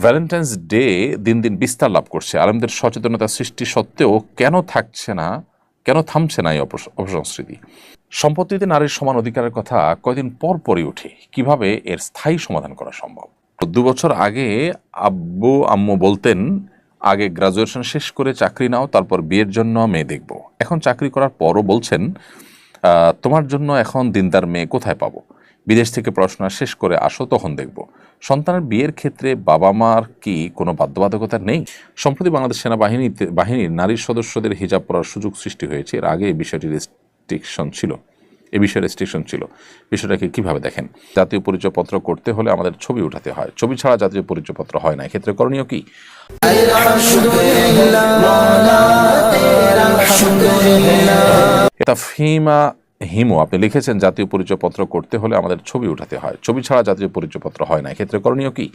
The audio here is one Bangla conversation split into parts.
ভ্যালেন্টাইন্স ডে দিন দিন বিস্তার লাভ করছে। আলেমদের সচেতনতা সৃষ্টি সত্ত্বেও কেন থাকছে না, কেন থামছে না এই অপস- অপসংস্কৃতি? সম্পত্তিতে নারীর সমান অধিকারের কথা কয়দিন পর পরই ওঠে। কীভাবে এর স্থায়ী সমাধান করা সম্ভব? দু বছর আগে আব্বু, আম্মু বলতেন, আগে গ্রাজুয়েশন শেষ করে চাকরি নাও, তারপর বিয়ের জন্য মেয়ে দেখব। এখন চাকরি করার পরও বলছেন তোমার জন্য এখন দিনদার মেয়ে কোথায় পাবো? বিদেশ থেকে পড়াশোনা শেষ করে আসো, তখন দেখব। সন্তানের বিয়ের ক্ষেত্রে বাবা মার কি কোনো বাধ্যবাধকতা নেই? সম্প্রতি বাংলাদেশ সেনাবাহিনীতে, বাহিনীর নারী সদস্যদের হিজাব পড়ার সুযোগ সৃষ্টি হয়েছে। এর আগে এই বিষয়টি রেস্ট্রিকশন ছিল। এ বিষয়ে রেস্ট্রিকশন ছিল। বিষয়টাকে কীভাবে দেখেন? জাতীয় পরিচয়পত্র করতে হলে আমাদের ছবি উঠাতে হয়। ছবি ছাড়া জাতীয় পরিচয়পত্র হয় না। এক্ষেত্রে করণীয় কি? এটা ফিমা হিমো, আপনি লিখেছেন জাতীয় পরিচয়পত্র করতে হলে আমাদের ছবি উঠাতে হয়। ছবি ছাড়া জাতীয় পরিচয়পত্র হয় না। এক্ষেত্রে করণীয় কি?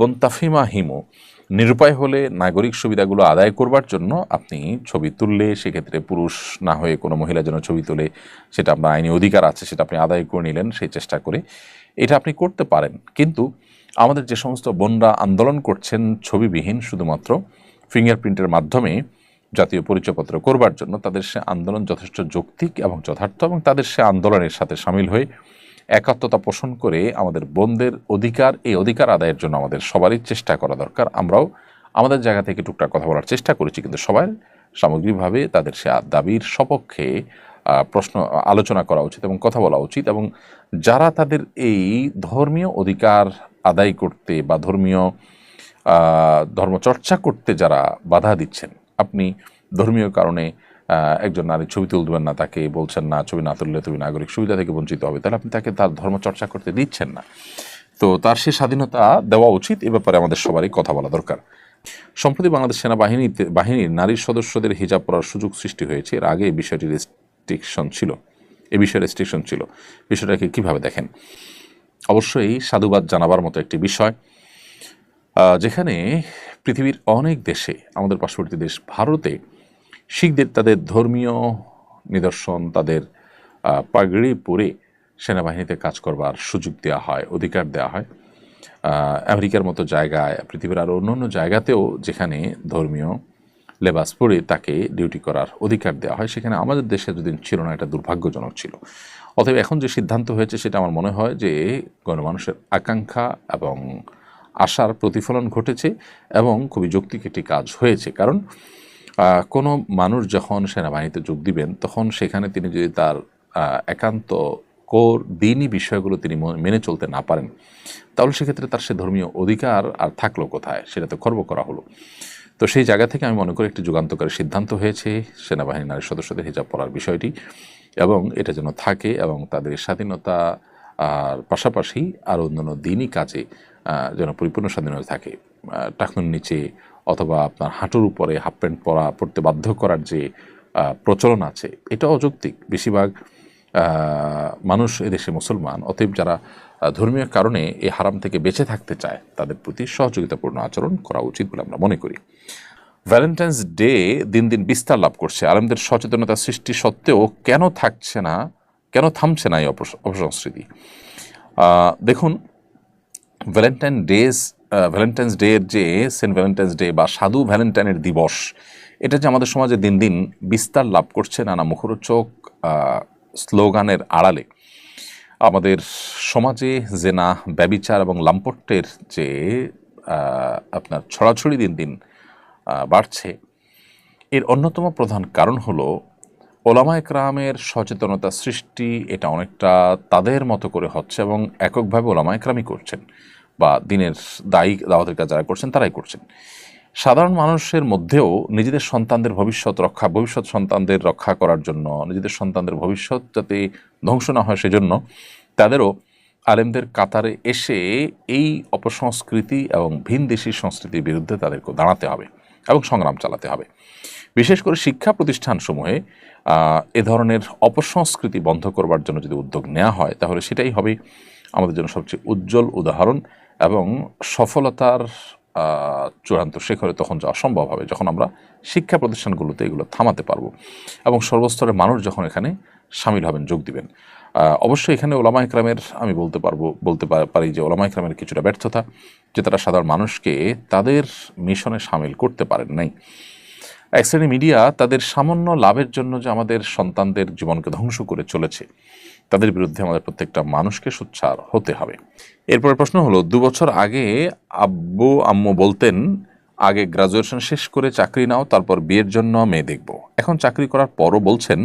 বন্তাফিমা হিমো, নিরুপায় হলে নাগরিক সুবিধাগুলো আদায় করবার জন্য আপনি ছবি তুললে, সেক্ষেত্রে পুরুষ না হয়ে কোনো মহিলা যেন ছবি তুলে, সেটা আপনার আইনি অধিকার আছে, সেটা আপনি আদায় করে নিলেন, সেই চেষ্টা করে এটা আপনি করতে পারেন। কিন্তু আমাদের যে সমস্ত বোনরা আন্দোলন করছেন, ছবিবিহীন শুধুমাত্র ফিঙ্গারপ্রিন্টের মাধ্যমে জাতীয় পরিচয়পত্র করবার জন্য তাদের সে আন্দোলন যথেষ্ট যৌক্তিক এবং যথার্থ এবং তাদের সে আন্দোলনের সাথে সামিল হয়ে একাত্মতা পোষণ করে আমাদের বোনদের অধিকার, এই অধিকার আদায়ের জন্য আমাদের সবারই চেষ্টা করা দরকার। আমরাও আমাদের জায়গা থেকে টুকটাক কথা বলার চেষ্টা করেছি, কিন্তু সবাই সামগ্রিকভাবে তাদের সে দাবির সপক্ষে প্রশ্ন, আলোচনা করা উচিত এবং কথা বলা উচিত এবং যারা তাদের এই ধর্মীয় অধিকার আদায় করতে বা ধর্মীয় ধর্মচর্চা করতে যারা বাধা দিচ্ছেন আপনি ধর্মীয় কারণে একজন নারী ছবি তুলবেন না, তাকে বলছেন না, ছবি না তুললে তুমি নাগরিক সুবিধা থেকে বঞ্চিত হবে। তাহলে আপনি তাকে তার ধর্মচর্চা করতে দিচ্ছেন না। তো তার সে স্বাধীনতা দেওয়া উচিত, এ ব্যাপারে আমাদের সবারই কথা বলা দরকার। সম্প্রতি বাংলাদেশ সেনাবাহিনীতে, বাহিনীর নারী সদস্যদের হিজাব পরার সুযোগ সৃষ্টি হয়েছে। এর আগে এই বিষয়টি রেস্ট্রিকশন ছিল। এ বিষয়ে রেস্ট্রিকশন ছিল। বিষয়টাকে কীভাবে দেখেন? অবশ্যই সাধুবাদ জানাবার মতো একটি বিষয় যেখানে পৃথিবীর অনেক দেশে, আমাদের পার্শ্ববর্তী দেশ ভারতে, শিখদের তাদের ধর্মীয় নিদর্শন, তাদের পাগড়ি পরে সেনাবাহিনীতে কাজ করবার সুযোগ দেওয়া হয়, অধিকার দেওয়া হয়। আমেরিকার মতো জায়গায়, পৃথিবীর আরও অন্য অন্য জায়গাতেও যেখানে ধর্মীয় লেবাস পরে তাকে ডিউটি করার অধিকার দেওয়া হয়, সেখানে আমাদের দেশে যদিন ছিল না, এটা দুর্ভাগ্যজনক ছিল। অতএব এখন যে সিদ্ধান্ত হয়েছে, সেটা আমার মনে হয় যে গণমানুষের আকাঙ্ক্ষা এবং আশার প্রতিফলন ঘটেছে এবং খুবই যৌক্তিক একটি কাজ হয়েছে। কারণ কোনো মানুষ যখন সেনাবাহিনীতে যোগ দিবেন, তখন সেখানে তিনি যদি তার একান্ত কোর দিনই বিষয়গুলো তিনি মেনে চলতে না পারেন, তাহলে সেক্ষেত্রে তার সে ধর্মীয় অধিকার আর থাকল কোথায়? সেটা তো খর্ব করা হলো। তো সেই জায়গা থেকে আমি মনে করি একটি যুগান্তকারী সিদ্ধান্ত হয়েছে, সেনাবাহিনী নারী সদস্যদের হিজাব পড়ার বিষয়টি, এবং এটা যেন থাকে এবং তাদের স্বাধীনতা, আর পাশাপাশি আর অন্যান্য দিনই কাজে যেন পরিপূর্ণ স্বাধীনতা থাকে। টাকনুর নিচে অথবা আপনার হাঁটুর উপরে হাফ প্যান্ট পরা, পড়তে বাধ্য করার যে প্রচলন আছে, এটা অযৌক্তিক। বেশিরভাগ মানুষ এদেশে মুসলমান, অতএব যারা ধর্মীয় কারণে এই হারাম থেকে বেঁচে থাকতে চায়, তাদের প্রতি সহযোগিতাপূর্ণ আচরণ করা উচিত বলে আমরা মনে করি। ভ্যালেন্টাইন্স ডে দিন দিন বিস্তার লাভ করছে। আলেমদের সচেতনতা সৃষ্টি সত্ত্বেও কেন থাকছে না, কেন থামছে না এই অপস- অপসংস্কৃতি? দেখুন ভ্যালেন্টাইন ডেজ ভ্যালেন্টাইন্স ডে এর যে সেন্ট ভ্যালেন্টাইন্স ডে বা সাধু ভ্যালেন্টাইনের দিবস, এটা যে আমাদের সমাজে দিন দিন বিস্তার লাভ করছে নানা মুখরোচক স্লোগানের আড়ালে। আমাদের সমাজে জেনা, ব্যবিচার এবং লাম্পট্যের যে আপনার ছড়াছড়ি দিন দিন বাড়ছে। এর অন্যতম প্রধান কারণ হলো ওলামা একরামের সচেতনতা সৃষ্টি এটা অনেকটা তাদের মতো করে হচ্ছে এবং এককভাবে ওলামা একরামই করছেন বা দিনের দায়ী দাওয়াতের কাজ যারা করছেন তারাই করছেন। সাধারণ মানুষের মধ্যেও নিজেদের সন্তানদের ভবিষ্যৎ রক্ষা, ভবিষ্যৎ সন্তানদের রক্ষা করার জন্য, নিজেদের সন্তানদের ভবিষ্যৎ যাতে ধ্বংস না হয় সেজন্য তাদেরও আলেমদের কাতারে এসে এই অপসংস্কৃতি এবং ভিনদেশী সংস্কৃতির বিরুদ্ধে তাদেরকে দাঁড়াতে হবে এবং সংগ্রাম চালাতে হবে। বিশেষ করে শিক্ষা প্রতিষ্ঠানসমূহে এ ধরনের অপসংস্কৃতি বন্ধ করবার জন্য যদি উদ্যোগ নেওয়া হয়, তাহলে সেটাই হবে আমাদের জন্য সবচেয়ে উজ্জ্বল উদাহরণ এবং সফলতার চূড়ান্ত শেখরে তখন যাওয়া সম্ভব হবে যখন আমরা শিক্ষা প্রতিষ্ঠানগুলোতে এগুলো থামাতে পারব এবং সর্বস্তরের মানুষ যখন এখানে সামিল হবেন, যোগ দিবেন। অবশ্যই এখানে ওলামা ইকরামের আমি বলতে পারব, বলতে পারি যে ওলামা ইকরামের কিছুটা ব্যর্থতা যে তারা সাধারণ মানুষকে তাদের মিশনে সামিল করতে পারেন নাই। এক শ্রেণি মিডিয়া তাদের সামান্য লাভের জন্য যে আমাদের সন্তানদের জীবনকে ধ্বংস করে চলেছে, তাদের বিরুদ্ধে আমাদের প্রত্যেকটা মানুষকে সোচ্চার হতে হবে। এরপরে প্রশ্ন হলো, দু বছর আগে আব্বু আম্মু বলতেন, আগে গ্রাজুয়েশন শেষ করে চাকরি নাও, তারপর বিয়ের জন্য মেয়ে দেখব। এখন চাকরি করার পরও বলছেন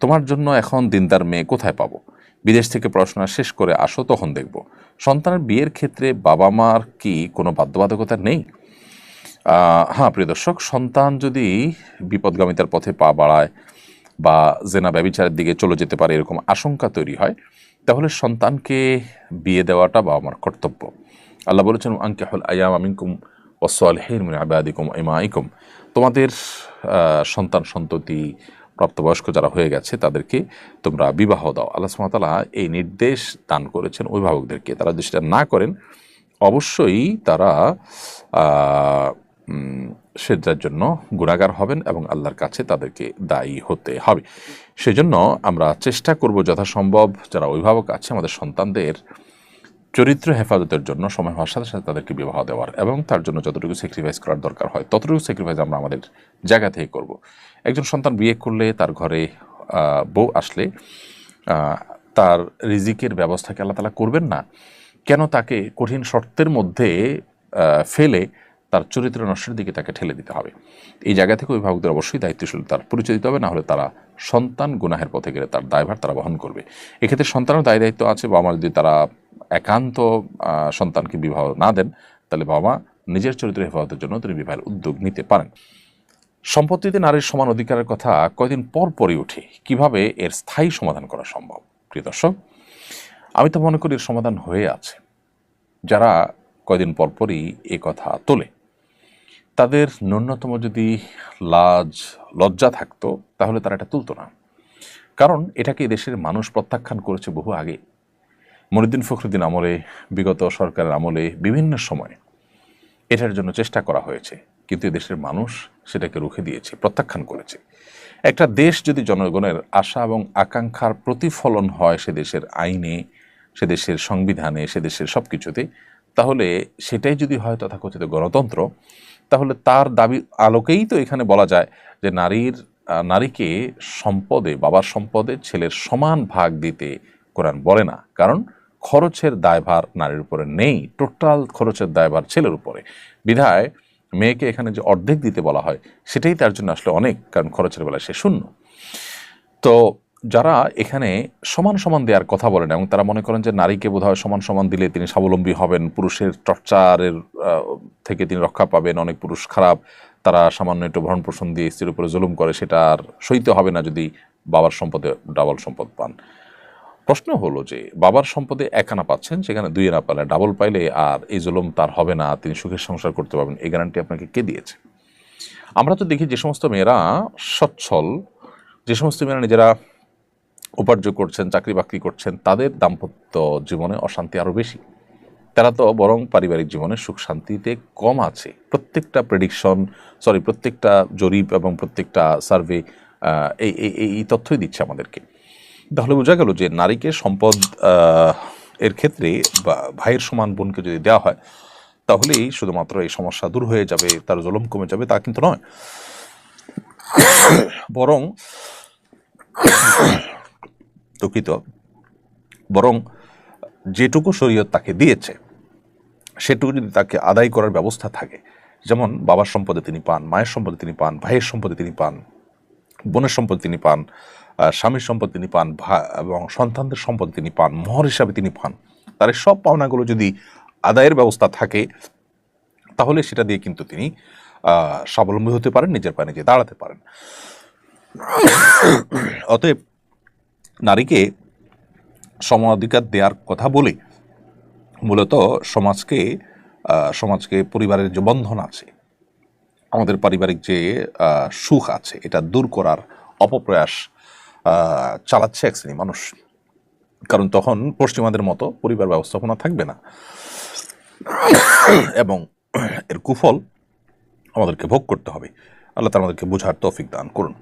তোমার জন্য এখন দিনদার মেয়ে কোথায় পাবো? বিদেশ থেকে পড়াশোনা শেষ করে আসো, তখন দেখব। সন্তানের বিয়ের ক্ষেত্রে বাবা মার কি কোনো বাধ্যবাধকতা নেই? হ্যাঁ প্রিয় দর্শক, সন্তান যদি বিপদগামিতার পথে পা বাড়ায় বা জেনা ব্যবিচারের দিকে চলে যেতে পারে এরকম আশঙ্কা তৈরি হয়, তাহলে সন্তানকে বিয়ে দেওয়াটা বাবা আমার কর্তব্য। আল্লাহ বলেছেন আঙ্কেহুল আয়াম আমিনকুম ওসলহের মিন আবাদিকুম ইমাইকুম। তোমাদের সন্তান সন্ততি প্রাপ্তবয়স্ক যারা হয়ে গেছে, তাদেরকে তোমরা বিবাহ দাও। আল্লাহ সুমাতালা এই নির্দেশ দান করেছেন অভিভাবকদেরকে। তারা যদি সেটা না করেন, অবশ্যই তারা সেটার জন্য গুণাগার হবেন এবং আল্লাহর কাছে তাদেরকে দায়ী হতে হবে। সেজন্য আমরা চেষ্টা করব যথাসম্ভব যারা অভিভাবক আছে, আমাদের সন্তানদের চরিত্র হেফাজতের জন্য, সময় হওয়ার সাথে সাথে তাদেরকে বিবাহ দেওয়ার এবং তার জন্য যতটুকু স্যাক্রিফাইস করার দরকার হয়, ততটুকু স্যাক্রিফাইস আমরা আমাদের জায়গা থেকে করব। একজন সন্তান বিয়ে করলে তার ঘরে বউ আসলে তার রিজিকের ব্যবস্থাকে আল্লাহ তালা করবেন না? কেন তাকে কঠিন শর্তের মধ্যে ফেলে তার চরিত্র নষ্টের দিকে তাকে ঠেলে দিতে হবে। এই জায়গা থেকে অভিভাবকদের অবশ্যই দায়িত্বশীল তার পরিচয় দিতে হবে না হলে তারা সন্তান গুনাহের পথে গেলে তার দায়ভার তারা বহন করবে। এক্ষেত্রে সন্তানের দায় দায়িত্ব আছে বাবা মা যদি তারা একান্ত সন্তানকে বিবাহ না দেন, তাহলে বাবা মা নিজের চরিত্র হেফাজতের জন্য তিনি বিবাহের উদ্যোগ নিতে পারেন। সম্পত্তিতে নারীর সমান অধিকারের কথা কয়দিন পর পরই ওঠে। কীভাবে এর স্থায়ী সমাধান করা সম্ভব? প্রিয় দর্শক, আমি তো মনে করি এর সমাধান হয়ে আছে। যারা কয়দিন পর পরই এ কথা তোলে তাদের ন্যূনতম যদি লাজ, লজ্জা থাকতো, তাহলে তারা এটা তুলতো না। কারণ এটাকে দেশের মানুষ প্রত্যাখ্যান করেছে বহু আগে। মনিদ্দিন ফখরুদ্দিন আমলে, বিগত সরকারের আমলে বিভিন্ন সময়ে এটার জন্য চেষ্টা করা হয়েছে। কিন্তু দেশের মানুষ সেটাকে রুখে দিয়েছে, প্রত্যাখ্যান করেছে। একটা দেশ যদি জনগণের আশা এবং আকাঙ্ক্ষার প্রতিফলন হয় সে দেশের আইনে, সে দেশের সংবিধানে, সে দেশের সব কিছুতে তাহলে সেটাই যদি হয় তথাকথিত গণতন্ত্র তাহলে তার দাবি আলোকেই তো এখানে বলা যায় যে নারীর নারীকে সম্পদে, বাবার সম্পদে ছেলের সমান ভাগ দিতে কোরআন বলে না। কারণ খরচের দায়ভার নারীর উপরে নেই, টোটাল খরচের দায়ভার ছেলের উপরে। বিধায় মেয়েকে এখানে যে অর্ধেক দিতে বলা হয়, সেটাই তার জন্য আসলে অনেক, কারণ খরচের বেলায় সে শূন্য। তো যারা এখানে সমান সমান দেওয়ার কথা বলেন এবং তারা মনে করেন যে নারীকে বোধহয় সমান সমান দিলে তিনি স্বাবলম্বী হবেন, পুরুষের টর্চারের থেকে তিনি রক্ষা পাবেন, অনেক পুরুষ খারাপ, তারা সামান্য একটু ভরণ পোষণ দিয়ে স্ত্রীর উপরে জুলুম করে, সেটা আর সইতে হবে না যদি বাবার সম্পদে ডাবল সম্পদ পান। প্রশ্ন হলো যে বাবার সম্পদে এক আনা পাচ্ছেন, সেখানে দুই আনা পালে ডাবল পাইলে আর এই জুলুম তার হবে না, তিনি সুখের সংসার করতে পারবেন, এই গ্যারান্টি আপনাকে কে দিয়েছে? আমরা তো দেখি যে সমস্ত মেয়েরা সচ্ছল, যে সমস্ত মেয়েরা নিজেরা উপার্জন করছেন, চাকরি বাকরি করছেন, তাদের দাম্পত্য জীবনে অশান্তি আরও বেশি। তারা তো বরং পারিবারিক জীবনে সুখ শান্তিতে কম আছে। প্রত্যেকটা প্রেডিকশন সরি প্রত্যেকটা জরিপ এবং প্রত্যেকটা সার্ভে এই, এই- তথ্যই দিচ্ছে আমাদেরকে। তাহলে বোঝা গেল যে নারীকে সম্পদ এর ক্ষেত্রে বা ভাইয়ের সমান বোনকে যদি দেওয়া হয়, তাহলেই শুধুমাত্র এই সমস্যা দূর হয়ে যাবে, তার জলম কমে যাবে, তা কিন্তু নয়। বরং দুঃখিত বরং যেটুকু শরীয়ত তাকে দিয়েছে, সেটুকু যদি তাকে আদায় করার ব্যবস্থা থাকে, যেমন বাবার সম্পদে তিনি পান, মায়ের সম্পদে তিনি পান, ভাইয়ের সম্পদে তিনি পান, বোনের সম্পদ তিনি পান স্বামীর সম্পদ তিনি পান এবং সন্তানদের সম্পদ তিনি পান, মোহর হিসাবে তিনি পান, তার সব পাওনাগুলো যদি আদায়ের ব্যবস্থা থাকে, তাহলে সেটা দিয়ে কিন্তু তিনি স্বাবলম্বী হতে পারেন, নিজের পায়ে নিজে দাঁড়াতে পারেন। অতএব নারীকে সমাধিকার দেওয়ার কথা বলে মূলত সমাজকে সমাজকে পরিবারের যে বন্ধন আছে, আমাদের পারিবারিক যে সুখ আছে, এটা দূর করার অপপ্রয়াস চালাচ্ছে এক শ্রেণি মানুষ। কারণ তখন পশ্চিমাদের মতো পরিবার ব্যবস্থাপনা থাকবে না। এবং এর কুফল আমাদেরকে ভোগ করতে হবে। আল্লাহ তালা আমাদেরকে বোঝার তৌফিক দান করুন।